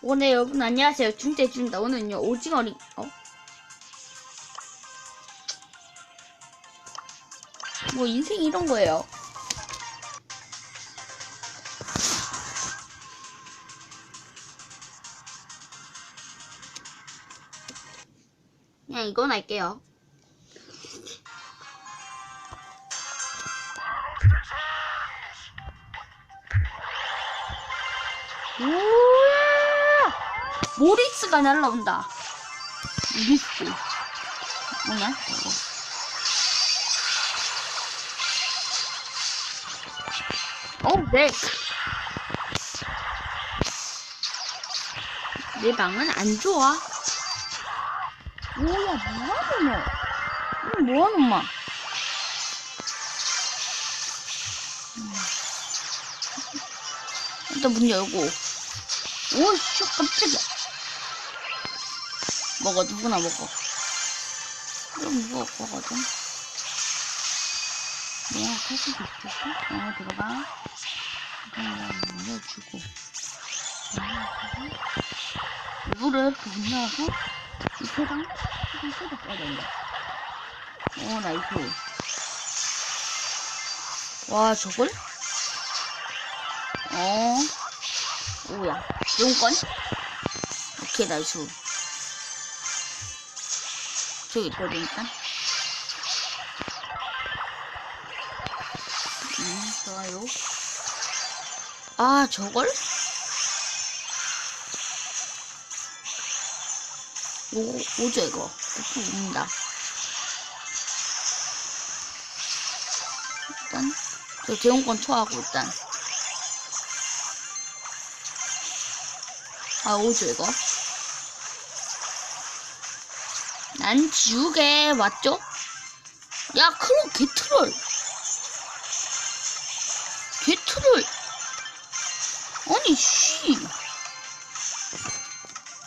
오, 네, 여러분, 안녕하세요. 중대중입니다. 오늘은요, 오징어리, 어? 뭐, 인생 이런 거예요. 그냥 이건 할게요. 우와! 모리스가 날라온다. 모리스. 뭐냐? 이거. 어, 네. 내 방은 안 좋아. 뭐야, 뭐하는 너? 응, 뭐하는 엄마? 일단 문 열고. 오씨, 깜짝이야. 먹어, 누구나 먹어. 그럼 누가 먹거든. 내가 탈 수도 있겠어? 어, 들어가. 열어주고. 이거를 이렇게 문 열어서, 이 세상, 세상 쏟아 써야 된다. 어, 나이스. 와, 저걸? 어. 오야. 용건? 오케이, 나이스. 저기 있거든, 일단. 음, 좋아요. 아, 저걸? 오, 오죠, 이거. 이렇게 옵니다. 일단, 저 대용권 초하고, 일단. 아, 오죠, 이거. 난 지우개, 맞죠? 야, 크로, 개트롤. 개트롤. 아니, 씨.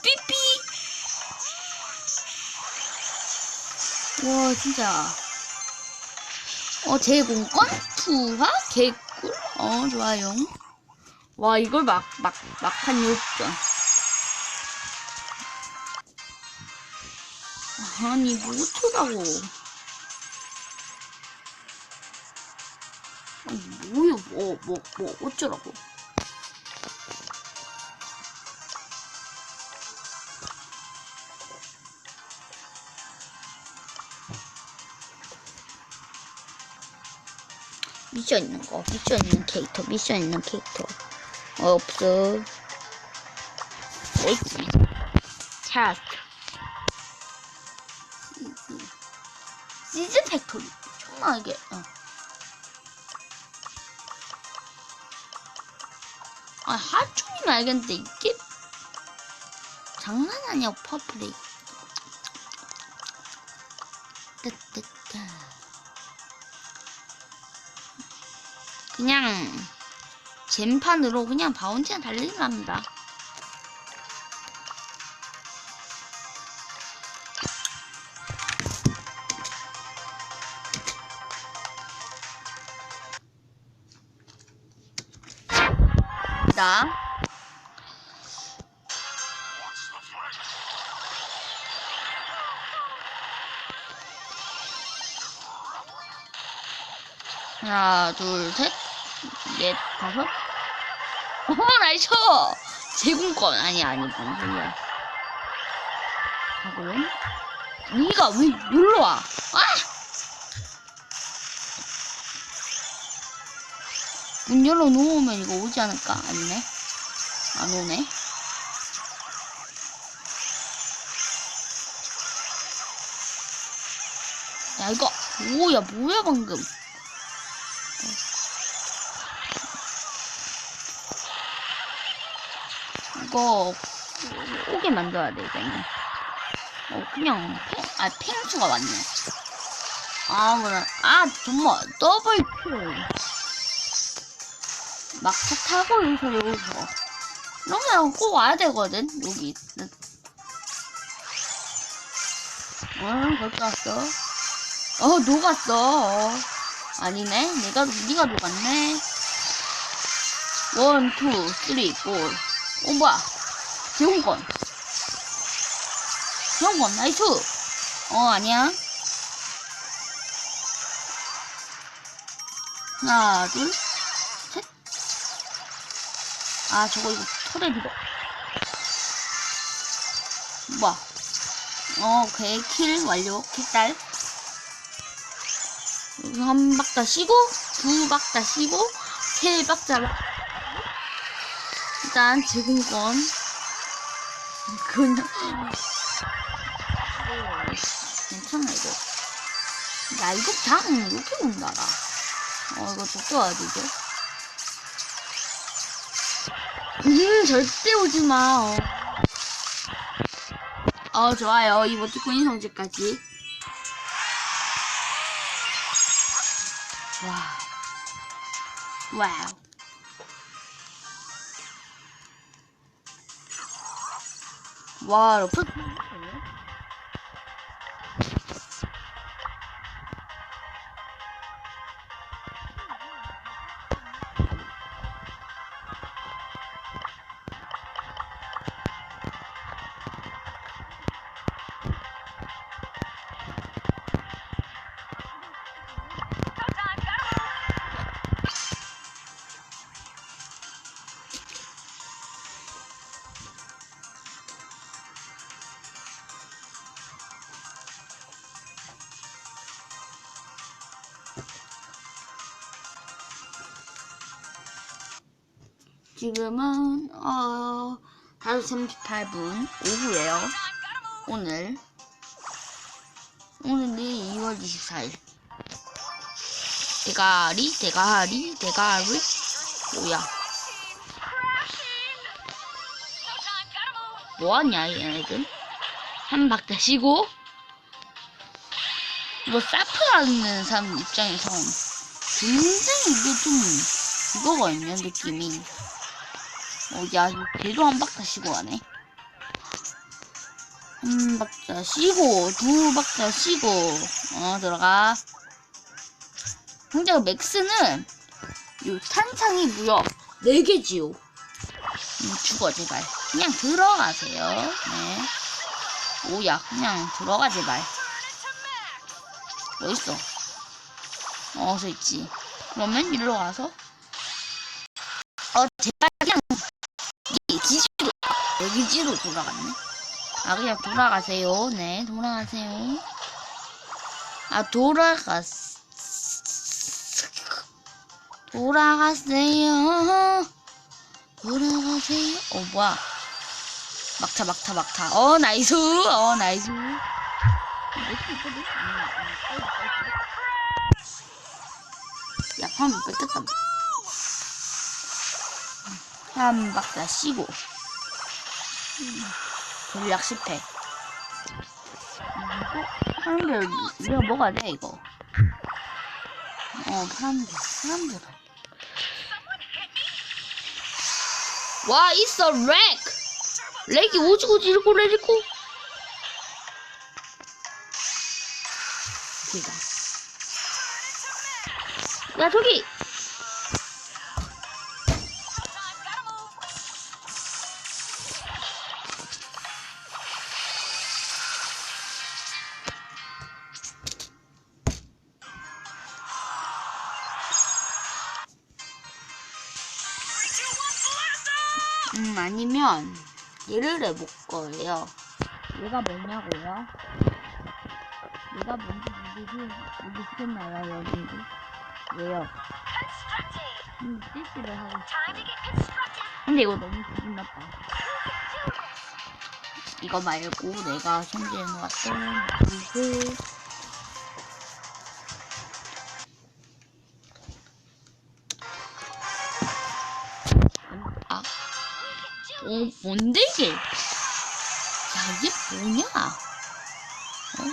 삐삐. 와, 진짜. 어, 제공권? 투하? 개꿀? 어, 좋아요. 와, 이걸 막, 막, 막판 욕전. 아니, 뭐 어쩌라고. 아니, 뭐요, 뭐, 뭐, 뭐, 어쩌라고. 미션 있는 거, 미션 있는 캐릭터, 미션 있는 캐릭터. 없어. 있지. 차 정말 이게, 어. 아, 하준이면 알겠는데, 이게 장난 아니야, 퍼플레이. 뜨뜨뜨. 그냥, 젠판으로 그냥 바운티나 달리랍니다. 나. 하나, 둘, 셋, 넷, 다섯. 어, 나이스! 제공권. 아니, 아니, 뭔 소리야. 하고요. 니가 왜 놀러 와? 문 열어놓으면 이거 오지 않을까? 아니네. 안 오네. 야, 이거, 오야, 뭐야, 방금. 이거, 오게 만들어야 돼, 이거는. 어, 그냥, 팽, 아, 팽수가 왔네. 아, 뭐라, 아, 정말, 더블 킬. 막차 타고 여기서 여기서 그러면 꼭 와야 되거든 여기 어 벌써 왔어 어 녹았어 어. 아니네 내가 니가 녹았네 원, 투, 쓰리, 폴 오, 뭐야 제공권. 제공권, 나이스. 어, 아니야. 하나, 둘, 셋. 아, 저거 이거 털에 이거. 뭐야. 어, 오케이. 킬 완료. 킬딸. 한 박자 쉬고, 두 박자 쉬고, 세 박자. 일단, 제공권. 그냥. 괜찮아, 이거. 야, 이거 장, 이렇게 온다라. 어, 이거 줬어야 되죠? 음, 절대 오지 마. 어. 어, 좋아요. 이모티콘 성질까지. 와. 와우. 와, 러프. 지금은 어 5시 38분 오후에요. 오늘 오늘이 2월 24일. 대가리 대가리 대가리 뭐야? 뭐하냐 얘네들? 한 박자 쉬고 뭐 사프라는 사람 입장에선 굉장히 이게 좀 이거거든요 느낌이 어, 야, 걔도 한 박자 쉬고 가네. 한 박자 쉬고, 두 박자 쉬고, 어, 들어가. 상자가 맥스는, 요 탄창이 무려 4개지요. 음, 죽어, 제발. 그냥 들어가세요. 네. 오야, 그냥 들어가, 제발. 어딨어? 어, 서 있지. 그러면 일로 와서, 어, 제발 기지로 돌아갔네. 아 그냥 돌아가세요. 네 돌아가세요. 아 돌아갔 돌아가세요. 돌아가세요. 어 뭐야? 막타 막타 막타. 어 나이스. 어 나이스. 야 화면 뺏겼다. 한 박자 쉬고 전략 실패 이거 사람들 우리가 먹어야 돼 이거? 어 사람들 사람들. 와 있어 렉 렉이 오지고 지르고 내리고? 기다 야 저기 아니면 얘를 해볼 거예요. 얘가 뭐냐고요? 얘가 뭔지 모르시, 모르시겠나요, 여러분들? 왜요? 음, CC를 하고 싶어요. 근데 이거 너무 기분 나빠. 이거 말고 내가 손질해놓았던 이거 어, 뭔데 이게? 야, 이게 뭐냐? 어?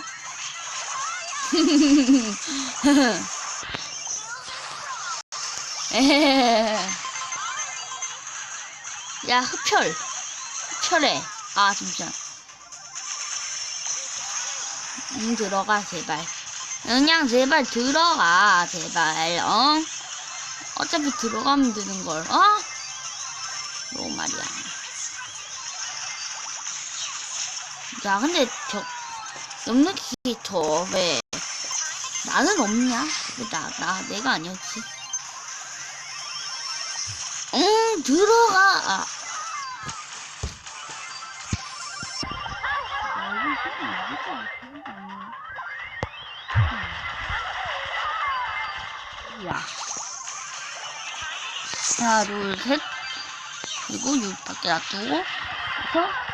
야, 흡혈. 흡혈해. 아, 잠시만. 응, 들어가, 제발. 그냥 제발 들어가, 제발, 어? 어차피 들어가면 되는 걸, 어? 너 말이야. 야, 근데 저, 넉넉히 저, 왜, 나는 없냐? 왜 나, 나, 내가 아니었지. 응, 들어가! 아. 야. 하나, 둘, 셋. 그리고 육 밖에 놔두고, 그래서,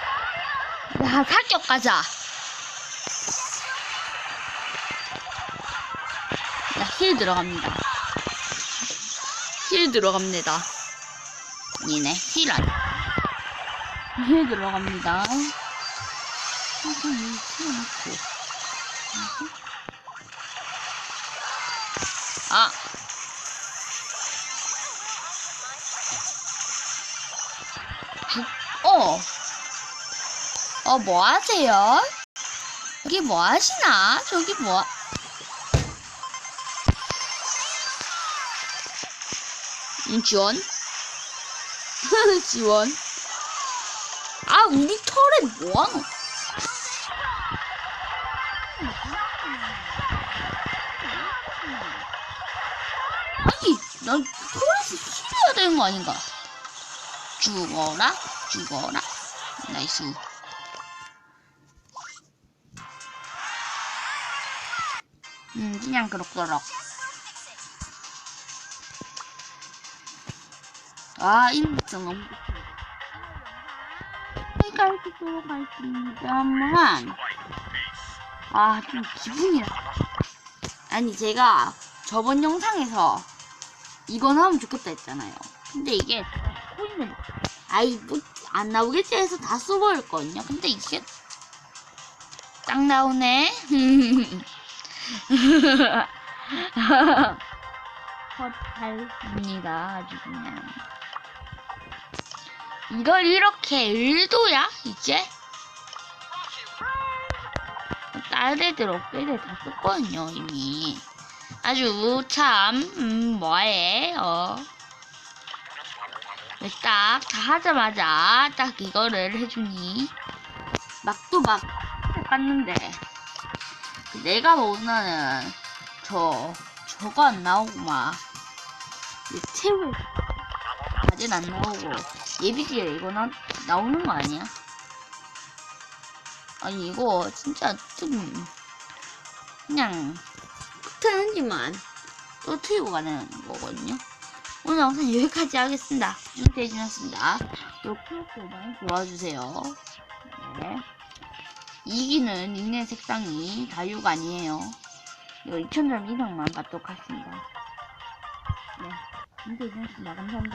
야, 사격 가자. 자, 힐 들어갑니다. 힐 들어갑니다. 니네, 힐 안. 힐 들어갑니다. 아! 어, 뭐 하세요? 여기 뭐 하시나? 저기 뭐, 하- 음, 지원? 지원? 아, 우리 털에 뭐하노? 아니, 난 털에서 힐해야 되는 거 아닌가? 죽어라, 죽어라. 나이스. 음, 그냥 그럭저럭. 아, 인성 너무 깔끔도록 하겠습니다만. 아, 좀 기분이. 나- 아니, 제가 저번 영상에서 이건 하면 좋겠다 했잖아요. 근데 이게 코인을, 아이, 뭐, 안 나오겠지 해서 다 써버렸거든요. 근데 이게 딱 나오네. 헛살입니다. 아주 그냥. 이걸 이렇게 일도야? 이제? 딸애들 어깨들 다 썼거든요, 이미. 아주 참, 음, 뭐해, 어. 왜 딱, 다 하자마자 딱 이거를 해주니. 막도 막, 깠는데. 내가 원하는 저, 저거 안 나오고 막, 이 채울, 아직 안 나오고, 예비기에 이거 나, 나오는 거 아니야? 아니, 이거 진짜 좀, 그냥, 트는지만 터트리고 가는 거거든요. 오늘 영상 여기까지 하겠습니다. 준태진이었습니다. 그리고 구독 많이 도와주세요. 네. 이기는 닉네임 색상이 다유가 아니에요. 이거 2,000점 이상만 받도록 하겠습니다. 네. 준태진이었습니다. 감사합니다.